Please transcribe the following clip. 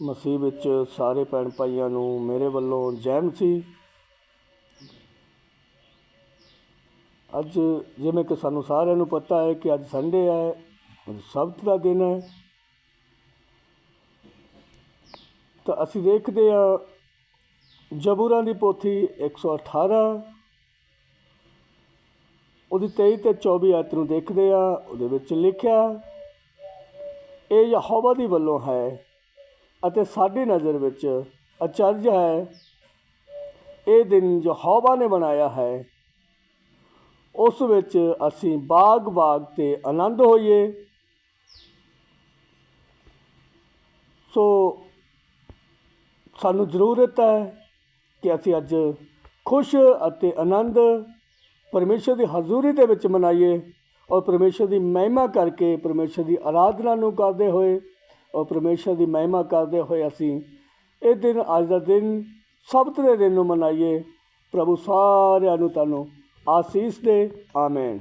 ਮਸੀਹ ਵਿੱਚ ਸਾਰੇ ਭੈਣ ਭਾਈਆਂ ਨੂੰ ਮੇਰੇ ਵੱਲੋਂ ਜੈ ਮਸੀਹ। ਅੱਜ ਜਿਵੇਂ ਕਿ ਸਾਨੂੰ ਸਾਰਿਆਂ ਨੂੰ ਪਤਾ ਹੈ ਕਿ ਅੱਜ ਸੰਡੇ ਹੈ ਸਬਤ ਦਾ ਦਿਨ ਹੈ। ਤਾਂ ਅਸੀਂ ਦੇਖਦੇ ਹਾਂ ਜਬੂਰਾਂ ਦੀ ਪੋਥੀ 118 ਉਹਦੀ 23 ਤੇ 24 ਆਇਤ ਨੂੰ ਦੇਖਦੇ ਆ ਉਹਦੇ ਵਿੱਚ ਲਿਖਿਆ, ਇਹ ਯਹੋਵਾ ਦੀ ਵੱਲੋਂ ਹੈ। ਅਤੇ ਸਾਡੀ ਨਜ਼ਰ ਵਿੱਚ ਅਚਰਜ ਹੈ। ਇਹ ਦਿਨ ਜੋ ਹੌਬਾ ਨੇ ਬਣਾਇਆ ਹੈ। ਉਸ ਵਿੱਚ ਅਸੀਂ ਬਾਗ ਬਾਗ ਤੇ ਆਨੰਦ ਹੋਈਏ। ਸੋ ਸਾਨੂੰ ਜ਼ਰੂਰਤ ਹੈ ਕਿ ਅਸੀਂ ਅੱਜ ਖੁਸ਼ ਅਤੇ ਆਨੰਦ ਪਰਮੇਸ਼ਰ ਦੀ ਹਜ਼ੂਰੀ ਦੇ ਵਿੱਚ ਮਨਾਈਏ ਔਰ ਪਰਮੇਸ਼ਰ ਦੀ ਮਹਿਮਾ ਕਰਕੇ ਪਰਮੇਸ਼ਰ ਦੀ ਆਰਾਧਨਾ ਨੂੰ ਕਰਦੇ ਹੋਏ ਔਰ ਪਰਮੇਸ਼ਰ ਦੀ ਮਹਿਮਾ ਕਰਦੇ ਹੋਏ ਅਸੀਂ ਇਹ ਦਿਨ, ਅੱਜ ਦਾ ਦਿਨ ਸਬਤ ਦੇ ਦਿਨ ਨੂੰ ਮਨਾਈਏ। ਪ੍ਰਭੂ ਸਾਰਿਆਂ ਨੂੰ ਤੁਹਾਨੂੰ ਆਸੀਸ ਦੇ। ਆਮੇਨ।